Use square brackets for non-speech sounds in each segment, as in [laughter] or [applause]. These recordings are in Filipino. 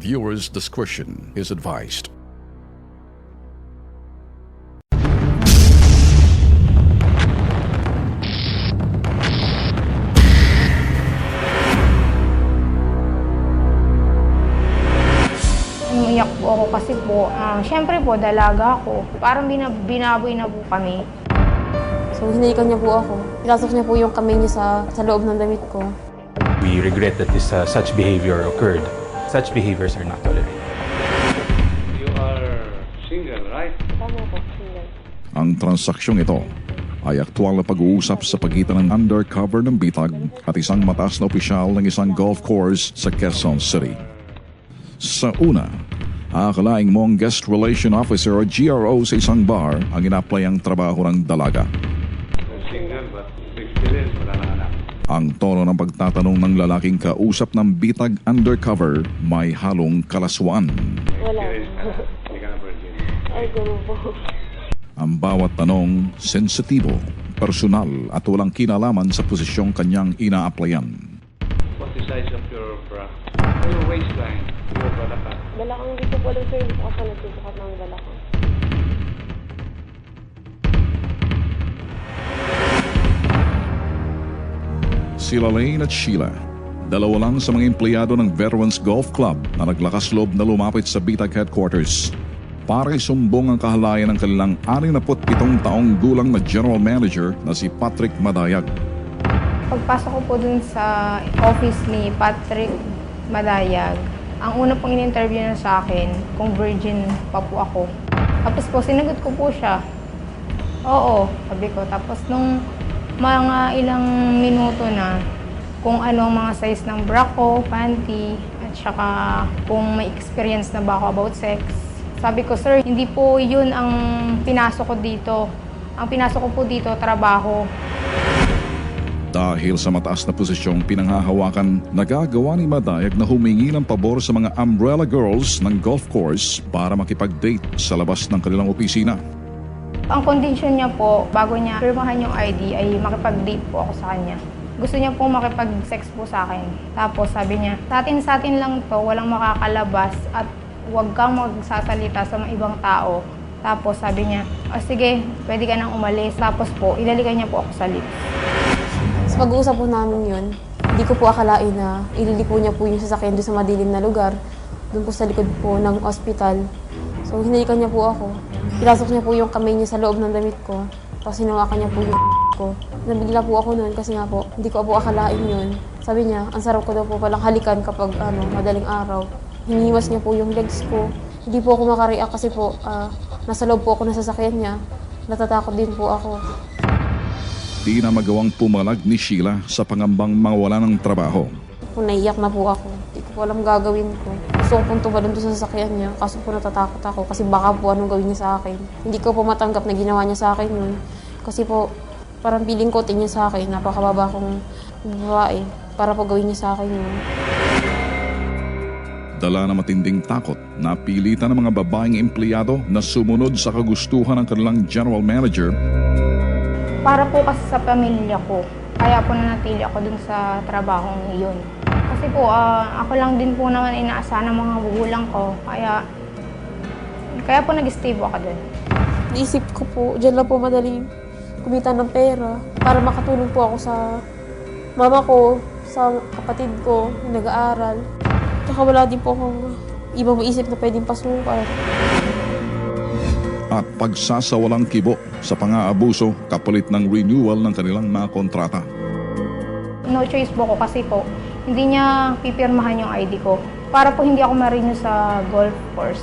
Viewers' discretion is advised. Umiyak po ako kasi po, ah, syempre po, dalaga ako. Parang binab binaboy na po kami. So, hinalikan niya po ako. Pinasok niya po yung kamay niya sa, sa loob ng damit ko. We regret that this uh, such behavior occurred. Such behaviors are not tolerated. You are single, right? Tama po, single. Ang transaksyong ito ay aktwal na pag-uusap sa pagitan ng undercover ng bitag at isang mataas na opisyal ng isang golf course sa Quezon City. Sa una, akalaing mong guest relation officer o GRO sa isang bar ang inapply ang trabaho ng dalaga. Ang tono ng pagtatanong ng lalaking kausap ng bitag undercover may halong kalaswaan. Wala. Ay, po. Ang bawat tanong sensitibo, personal at walang kinalaman sa posisyong kanyang ina-applyan. What's the size of your bra? Your waistline. Sila Lane at Sheila, dalawa lang sa mga empleyado ng Veterans Golf Club na naglakas loob na lumapit sa Bitag headquarters. Para isumbong ang kahalayan ng kanilang 67 taong gulang na general manager na si Patrick Madayag. Pagpasok ko po dun sa office ni Patrick Madayag, ang una pong in-interview niya sa akin, kung virgin pa po ako. Tapos po, sinagot ko po siya. Oo, sabi ko. Tapos nung mga ilang minuto na, kung ano ang mga size ng bra ko, panty, at saka kung may experience na ba ako about sex. Sabi ko, sir, hindi po yun ang pinasok ko dito. Ang pinasok ko po dito, trabaho. Dahil sa mataas na posisyong pinanghahawakan, nagagawa ni Madayag na humingi ng pabor sa mga umbrella girls ng golf course para makipag-date sa labas ng kanilang opisina. Ang condition niya po, bago niya firmahan yung ID, ay makipag-date po ako sa kanya. Gusto niya po makipag-sex po sa akin. Tapos sabi niya, sa atin lang to, walang makakalabas at huwag kang magsasalita sa mga ibang tao. Tapos sabi niya, o sige, pwede ka nang umalis. Tapos po, ilalikan niya po ako sa lips. Sa pag-uusap po namin yun, hindi ko po akalain na ililiko niya po yung sasakyan doon sa madilim na lugar, doon po sa likod po ng ospital. So, hinalikan niya po ako. Pinasok niya po yung kamay niya sa loob ng damit ko. Tapos hinawakan niya po yung [laughs] ko. Nabigla po ako noon kasi nga po, hindi ko po akalain yun. Sabi niya, ang sarap ko daw po palang halikan kapag ano, madaling araw. Hinihiwas niya po yung legs ko. Hindi po ako makareact kasi po, ah, nasa loob po ako ng sasakyan niya. Natatakot din po ako. Di na magawang pumalag ni Sheila sa pangambang mawala ng trabaho. naiyak na po ako. Hindi ko po alam gagawin ko. Gusto ko pong tumalon doon sa sasakyan niya. Kaso po natatakot ako kasi baka po anong gawin niya sa akin. Hindi ko po matanggap na ginawa niya sa akin yun. Kasi po parang piling ko tingin sa akin. Napakababa kong babae. Para po gawin niya sa akin yun. Dala na matinding takot, napilitan ng mga babaeng empleyado na sumunod sa kagustuhan ng kanilang general manager Para po kasi sa pamilya ko, kaya po nanatili ako dun sa trabahong yun. Kasi po, ah, ako lang din po naman inaasahan ng mga magulang ko. Kaya, kaya po nag-stay po ako dun. Naisip ko po, dyan lang po madaling kumita ng pera para makatulong po ako sa mama ko, sa kapatid ko, na nag-aaral. Tsaka wala din po akong ibang maisip na pwedeng pasukan. at pagsasawalang kibo sa pang-aabuso kapalit ng renewal ng kanilang mga kontrata. No choice po ko kasi po, hindi niya pipirmahan yung ID ko. Para po hindi ako ma-renew sa golf course.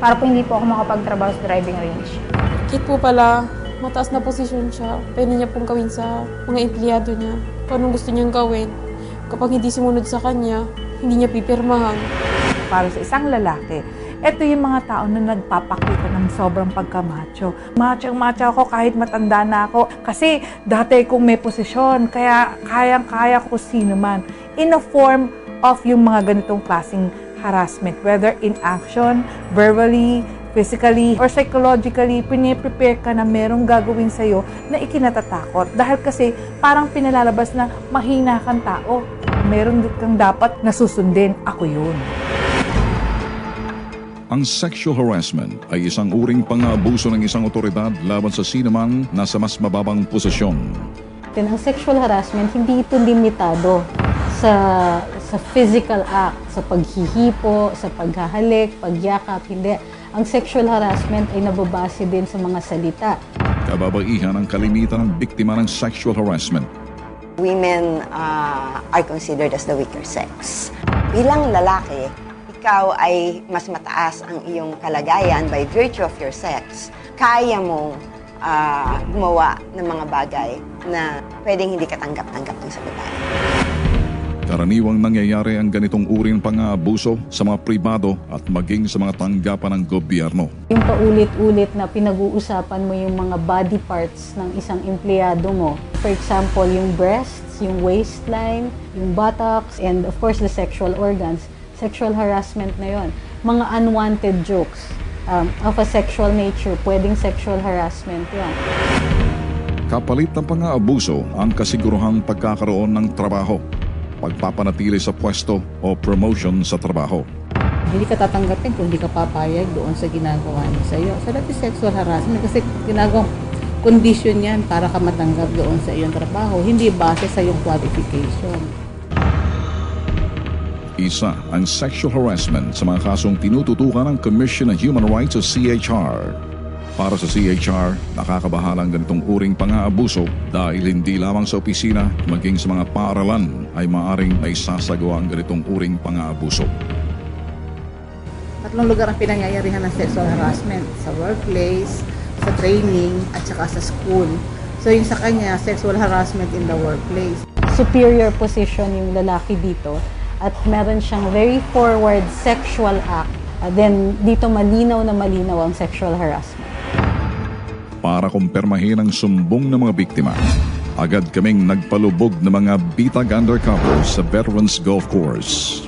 Para po hindi po ako makapagtrabaho sa driving range. Kit po pala, mataas na posisyon siya. Pwede niya pong gawin sa mga empleyado niya. Kung gusto niyang gawin. Kapag hindi sumunod sa kanya, hindi niya pipirmahan. para sa isang lalaki, ito yung mga tao na nagpapakita ng sobrang pagkamacho. Macho-macho ako kahit matanda na ako. Kasi dati kung may posisyon, kaya kayang-kaya ko sino man. In a form of yung mga ganitong klaseng harassment, whether in action, verbally, physically, or psychologically, piniprepare ka na merong gagawin sa'yo na ikinatatakot. Dahil kasi parang pinalalabas na mahina kang tao. Meron kang dapat nasusundin. Ako yun. Ang sexual harassment ay isang uring pang-aabuso ng isang otoridad laban sa sinumang nasa mas mababang posisyon. Then, ang sexual harassment, hindi ito limitado sa sa physical act, sa paghihipo, sa paghahalik, pagyakap, hindi. Ang sexual harassment ay nababase din sa mga salita. Kababaihan ang kalimitan ng biktima ng sexual harassment. women uh, are considered as the weaker sex. Bilang lalaki, ikaw ay mas mataas ang iyong kalagayan by virtue of your sex. Kaya mong uh, gumawa ng mga bagay na pwedeng hindi katanggap-tanggap dun sa babae. Karaniwang nangyayari ang ganitong uri ng pang-aabuso sa mga pribado at maging sa mga tanggapan ng gobyerno. Yung paulit-ulit na pinag-uusapan mo yung mga body parts ng isang empleyado mo. For example, yung breasts, yung waistline, yung buttocks, and of course the sexual organs. Sexual harassment na yon. Mga unwanted jokes um, of a sexual nature, pwedeng sexual harassment yon. Kapalit ng pang-aabuso ang kasiguruhang pagkakaroon ng trabaho, pagpapanatili sa pwesto o promotion sa trabaho. hindi ka tatanggapin kung hindi ka papayag doon sa ginagawa niya sa iyo. So that is sexual harassment kasi ginagawang condition yan para ka matanggap doon sa iyong trabaho, hindi base sa iyong qualification. Isa ang sexual harassment sa mga kasong tinututukan ng Commission on Human Rights o CHR. Para sa CHR, nakakabahala ang ganitong uring pang-aabuso dahil hindi lamang sa opisina, maging sa mga paaralan ay maaring naisasagawa ang ganitong uring pang-aabuso. Tatlong lugar ang pinangyayarihan ng sexual harassment. Sa workplace, sa training, at saka sa school. So yung sa kanya, sexual harassment in the workplace. superior position yung lalaki dito at meron siyang very forward sexual act. Uh, then dito malinaw na malinaw ang sexual harassment. Para kumpirmahin ang sumbong ng mga biktima, agad kaming nagpalubog ng mga bitag undercover sa Veterans Golf Course.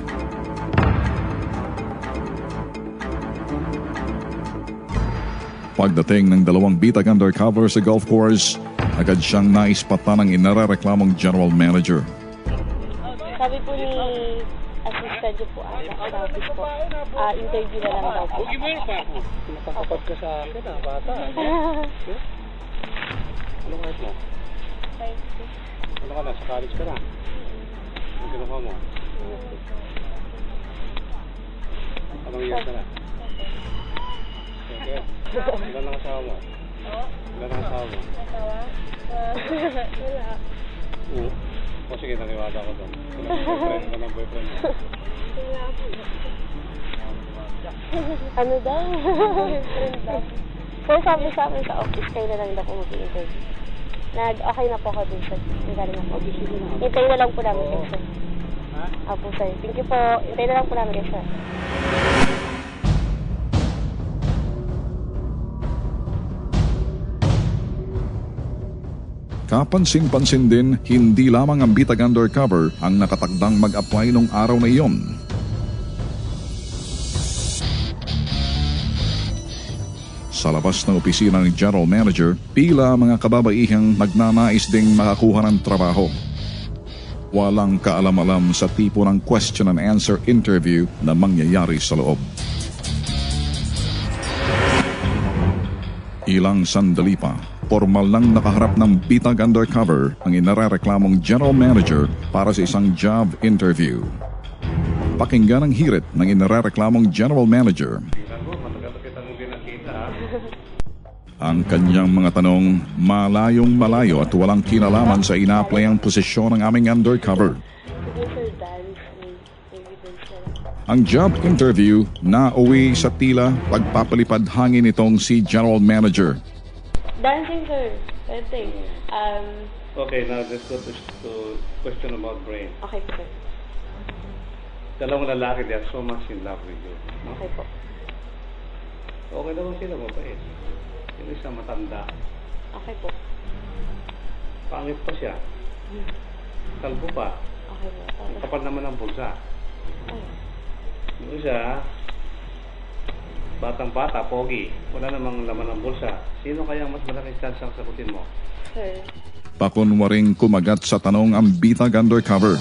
Pagdating ng dalawang bitag undercover sa golf course, agad siyang naispatan ng inarereklamong general manager. Sabi po ni assistant niyo po ata sa office po, ah, interview na lang daw po. Nakakapag ka sa akin ah, bata. [laughs] Ano kahit mo? Ano ka na? Sa college ka na? Ang kinuha mo? Anong year ka na? Okay. Ilan ang asawa mo? Ilan ang asawa mo? [laughs] Wala. Oo. O sige, naniwala ko doon. Boyfriend? Ilan ang boyfriend mo? [laughs] Ano daw? Friend daw. Pero sabi sa akin sa office, kayo na lang daw po mag-interview. Nag, okay na po ako dun sa galing ako. Hintayin na lang po namin kayo, sir. Apo, sir. Thank you po. Hintayin na lang po namin kayo, sir. Kapansin-pansin din, hindi lamang ang bitag undercover ang nakatakdang mag-apply nung araw na iyon. Sa labas ng opisina ng General Manager, pila mga kababaihang nagnanais ding makakuha ng trabaho. Walang kaalam-alam sa tipo ng question and answer interview na mangyayari sa loob. Ilang sandali pa, formal lang nakaharap ng bitag undercover ang inarereklamong general manager para sa isang job interview. Pakinggan ang hirit ng inarereklamong general manager. Ang kanyang mga tanong, malayong malayo at walang kinalaman sa ina-applyang posisyon ng aming undercover. Ang job interview na uwi sa tila pagpapalipad hangin nitong si General Manager. Dancing, sir. Pwede. Um, Okay, now let's go to, to question about brain. okay po, sir. Dalawang lalaki, they are so much in love with you. Okay po. Okay naman sila, mabait. Yung isa matanda. Okay po. Pangit pa siya. Kalbo pa. Okay po. Ang kapal naman ng bulsa. Yung isa, batang bata, pogi. Wala namang laman ng bulsa. Sino kaya ang mas malaking chance ang sagutin mo? Sir, Pakunwaring kumagat sa tanong ang bitag undercover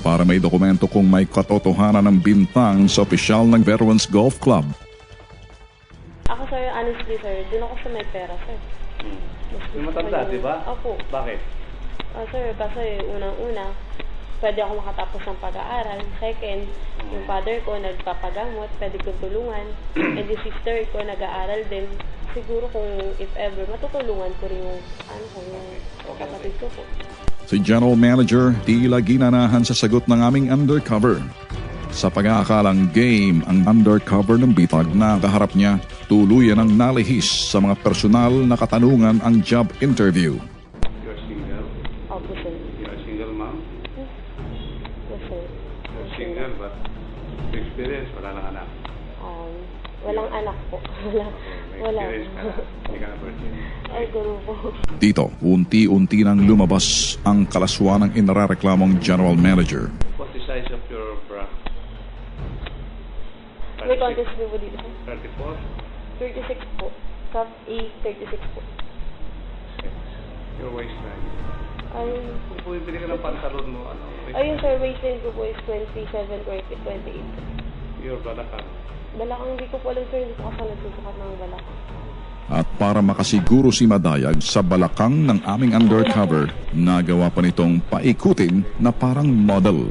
para may dokumento kung may katotohanan ng bintang sa opisyal ng Veterans Golf Club. ako sir, honestly sir, dun ako sa may pera sir. Hmm. Mas Yung gusto ko matanda, yung- di ba? Opo. Bakit? Ah, sir, kasi unang-una, pwede ako makatapos ng pag-aaral. Second, yung father ko nagpapagamot, pwede kong tulungan. [clears throat] And yung sister ko nag-aaral din. Siguro kung if ever, matutulungan ko rin yung, ano ko, yung kapatid ko po. Si General Manager tila ginanahan sa sagot ng aming undercover. Sa pag-aakalang game ang undercover ng bitag na kaharap niya, tuluyan ang nalihis sa mga personal na katanungan ang job interview. You're single? Opo, sir. You're a single mom? Yes, sir. You're single, but experience, wala nang anak. Um, walang anak po. Wala. May Wala. experience ka na. Hindi ka na virgin. Ay, ganun po. Dito, unti-unti nang lumabas ang kalaswa ng inarareklamong General Manager. What's the size of your bra? May contest po dito. sir. 34? 36 po. Cup A, 36 po. Your waistline. Ay, Kung bumibili ka ng pantalon mo, ano? ayun sir, waistline ko po is 27, 28. Your balakang. Balakang hindi ko po alam sir, hindi ko kasi nagsusukat ng balakang. At para makasiguro si Madayag sa balakang ng aming undercover, nagawa pa nitong paikutin na parang model.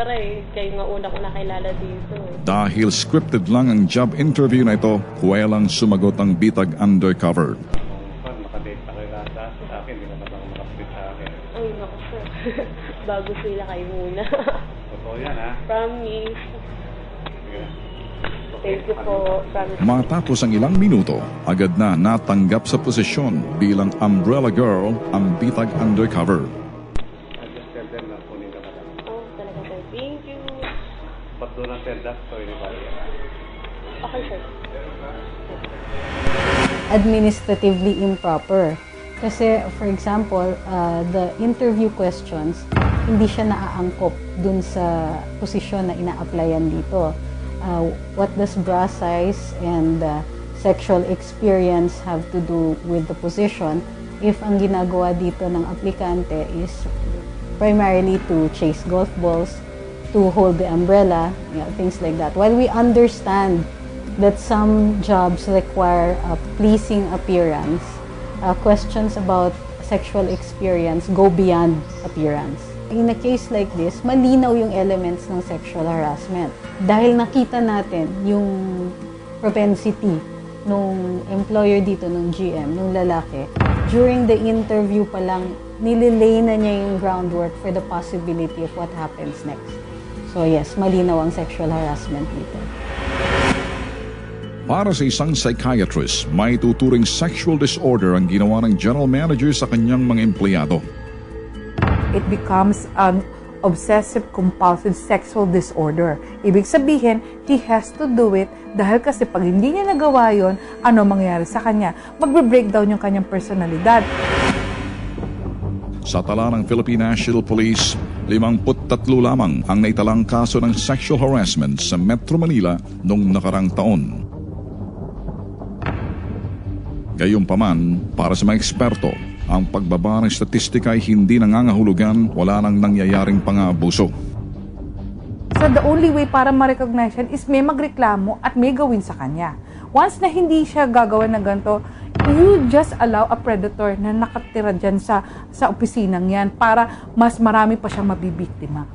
Siyempre, kayo nga una ko nakilala dito. eh. Dahil scripted lang ang job interview na ito, kuwelang sumagot ang bitag undercover. Kung pan, makadate na kayo lahat sa akin, hindi na lang makapit sa akin. Ay, naku sir. [laughs] Bago sila kayo muna. [laughs] Totoo yan, ha? Promise. Sige. Thank you po. Promise. Matapos ang ilang minuto, agad na natanggap sa posisyon bilang umbrella girl ang bitag undercover. Administratively improper. Kasi, for example, uh, the interview questions, hindi siya naaangkop dun sa posisyon na ina-applyan dito. Uh, what does bra size and uh, sexual experience have to do with the position if ang ginagawa dito ng aplikante is primarily to chase golf balls, to hold the umbrella, you know, things like that. While we understand that some jobs require a pleasing appearance, uh, questions about sexual experience go beyond appearance. In a case like this, malinaw yung elements ng sexual harassment. Dahil nakita natin yung propensity nung employer dito, nung GM, nung lalaki, during the interview pa lang, nililay na niya yung groundwork for the possibility of what happens next. So yes, malinaw ang sexual harassment dito. Para sa isang psychiatrist, may tuturing sexual disorder ang ginawa ng general manager sa kanyang mga empleyado. it becomes an obsessive compulsive sexual disorder. Ibig sabihin, he has to do it dahil kasi pag hindi niya nagawa yon, ano mangyayari sa kanya? Magbe-breakdown yung kanyang personalidad. Sa tala ng Philippine National Police, 53 lamang ang naitalang kaso ng sexual harassment sa Metro Manila noong nakarang taon. Gayunpaman, para sa mga eksperto, ang pagbaba ng statistika ay hindi nangangahulugan wala nang nangyayaring pang-aabuso. So the only way para ma-recognize yan is may magreklamo at may gawin sa kanya. Once na hindi siya gagawa ng ganito, you just allow a predator na nakatira dyan sa, sa opisinang yan para mas marami pa siyang mabibiktima.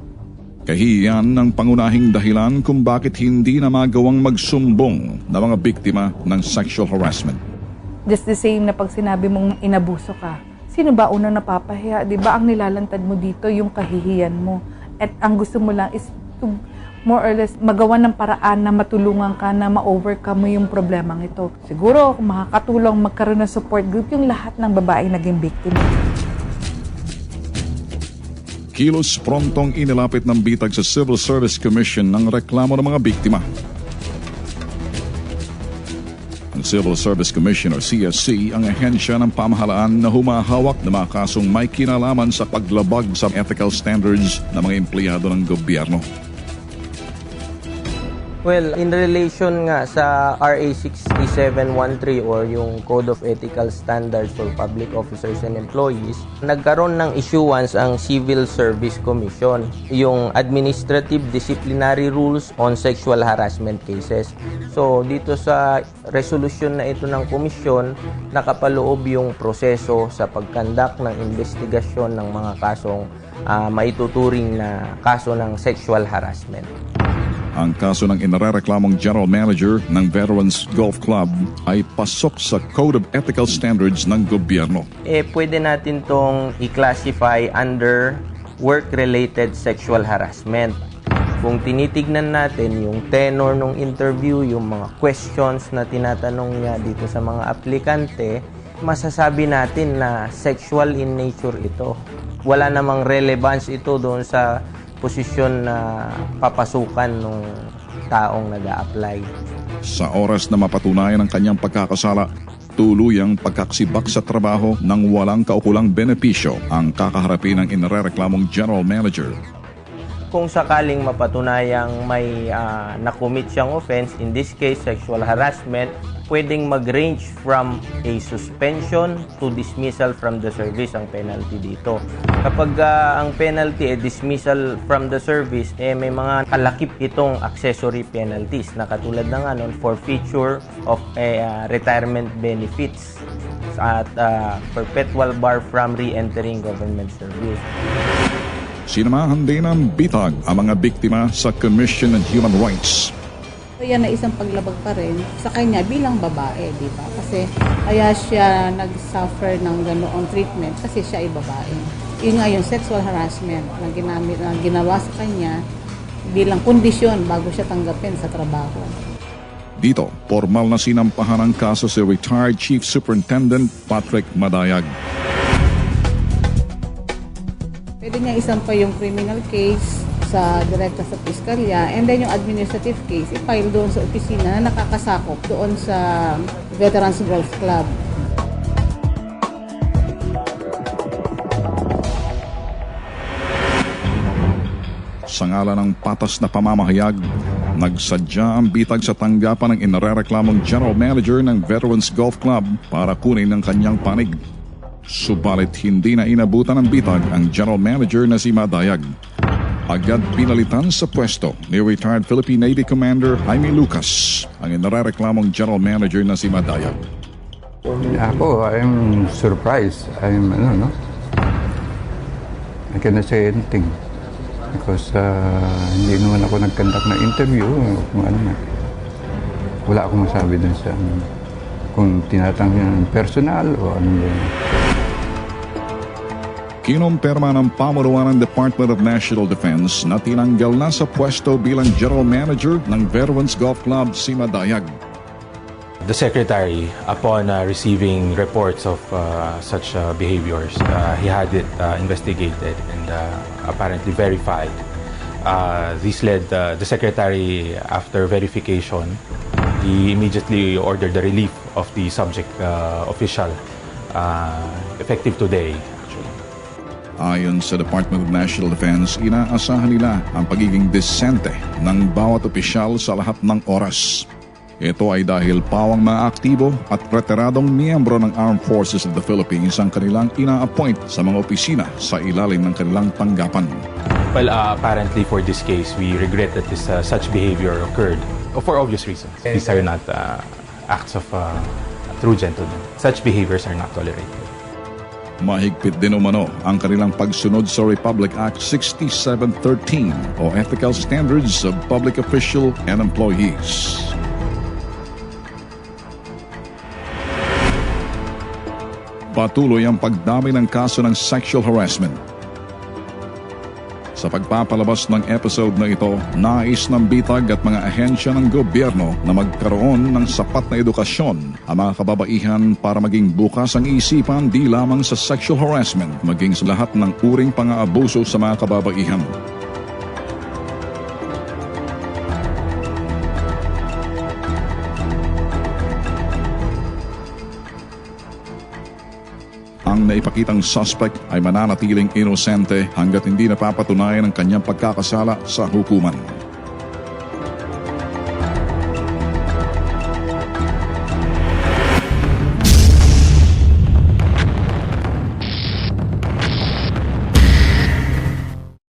Kahiyan ng pangunahing dahilan kung bakit hindi na magawang magsumbong na mga biktima ng sexual harassment. Just the same na pag sinabi mong inabuso ka, Sino ba unang napapahiya? Ba ang nilalantad mo dito yung kahihiyan mo. At ang gusto mo lang is to more or less magawa ng paraan na matulungan ka na ma-overcome mo yung problemang ito. Siguro makakatulong magkaroon ng support group yung lahat ng babae naging biktima. Kilos prontong inilapit ng bitag sa Civil Service Commission ng reklamo ng mga biktima. Civil Service Commission o CSC ang ahensya ng pamahalaan na humahawak ng mga kasong may kinalaman sa paglabag sa ethical standards ng mga empleyado ng gobyerno. Well, in relation nga sa RA 6713 or yung Code of Ethical Standards for Public Officers and Employees, nagkaroon ng issuance ang Civil Service Commission, yung Administrative Disciplinary Rules on Sexual Harassment Cases. So, dito sa resolution na ito ng komisyon, nakapaloob yung proseso sa pagkandak ng investigasyon ng mga kasong ah, maituturing na kaso ng sexual harassment. Ang kaso ng inarereklamong General Manager ng Veterans Golf Club ay pasok sa Code of Ethical Standards ng gobyerno. eh pwede natin tong i-classify under work-related sexual harassment. Kung tinitignan natin yung tenor ng interview, yung mga questions na tinatanong niya dito sa mga aplikante, masasabi natin na sexual in nature ito. Wala namang relevance ito doon sa posisyon na papasukan ng taong nag apply Sa oras na mapatunayan ang kanyang pagkakasala, tuluyang pagkaksibak sa trabaho ng walang kaukulang benepisyo ang kakaharapin ng inarereklamong General Manager. Kung sakaling mapatunayang may ah, nakumit siyang offense, in this case sexual harassment, pwedeng mag-range from a suspension to dismissal from the service ang penalty dito. Kapag ah, ang penalty ay dismissal from the service, eh may mga kalakip itong accessory penalties na katulad ng ano, forfeiture of eh, ah, retirement benefits at ah, perpetual bar from re-entering government service. Sinamahan din ng bitag ang mga biktima sa Commission on Human Rights. Yan na isang paglabag pa rin sa kanya bilang babae, di ba? Kasi kaya siya nag-suffer ng ganoong treatment kasi siya ay babae. Yun nga yung sexual harassment na, ginamit, na ginawa sa kanya bilang kondisyon bago siya tanggapin sa trabaho. Dito, formal na sinampahan ang kaso si retired Chief Superintendent Patrick Madayag. Niya isampa yung criminal case sa direkta sa piskalya and then yung administrative case i-file doon sa opisina na nakakasakop doon sa Veterans Golf Club. Sa ngala ng patas na pamamahayag, nagsadya ang bitag sa tanggapan ng inarereklamong General Manager ng Veterans Golf Club para kunin ang kanyang panig. Subalit hindi na inabutan ng bitag ang General Manager na si Madayag. Agad pinalitan sa pwesto ni retired Philippine Navy Commander Jaime Lucas ang inarereklamong General Manager na si Madayag. Ako, I'm surprised. I'm, ano, no? I cannot say anything. Because uh, hindi naman ako nag-conduct na interview. Kung ano. Wala akong masabi dun sa kung tinatanggihan ng personal o ano yun. Kinumpirma ng pamunuan ng Department of National Defense na tinanggal na sa pwesto bilang General Manager ng Veterans Golf Club si Madayag. The secretary, upon uh, receiving reports of uh, such uh, behaviors, uh, he had it uh, investigated and uh, apparently verified. Uh, this led uh, the secretary, after verification, he immediately ordered the relief of the subject uh, official, uh, effective today. Ayon sa Department of National Defense, inaasahan nila ang pagiging disente ng bawat opisyal sa lahat ng oras. Ito ay dahil pawang mga aktibo at retiradong miyembro ng Armed Forces of the Philippines ang kanilang ina-appoint sa mga opisina sa ilalim ng kanilang tanggapan. Well, uh, apparently for this case, we regret that this uh, such behavior occurred uh, for obvious reasons. These are not uh, acts of uh, true gentlemen. Such behaviors are not tolerated. Mahigpit din umano ang kanilang pagsunod sa Republic Act 6713 o Ethical Standards of Public Official and Employees. Patuloy ang pagdami ng kaso ng sexual harassment. Sa pagpapalabas ng episode na ito, nais ng bitag at mga ahensya ng gobyerno na magkaroon ng sapat na edukasyon ang mga kababaihan para maging bukas ang isipan di lamang sa sexual harassment, maging sa lahat ng uring pang-aabuso sa mga kababaihan. Ang naipakitang suspect ay mananatiling inosente hanggat hindi napapatunayan ang kanyang pagkakasala sa hukuman.